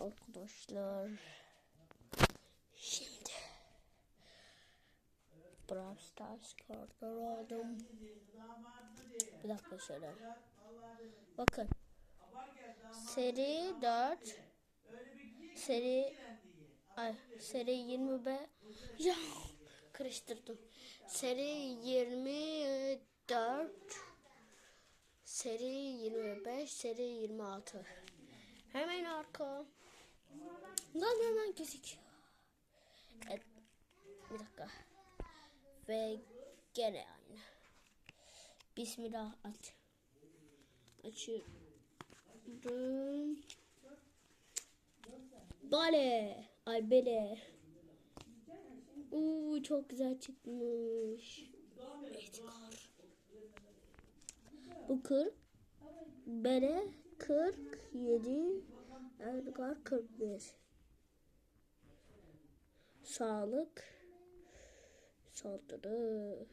arkadaşlar. Şimdi Brawl Stars kartları aldım. Bir dakika şöyle. Bakın. Seri 4 Seri Ay seri 25 Ya karıştırdım. Seri 24 Seri 25 Seri 26 Hemen gözüküyor. Evet. Bir dakika. Ve gene aynı. Bismillah aç. Açıyorum. Bale. Ay bele. Uuu çok güzel çıkmış. Edgar. Bu 40. Bele 47. Edgar 41. Sağlık. Saldırı.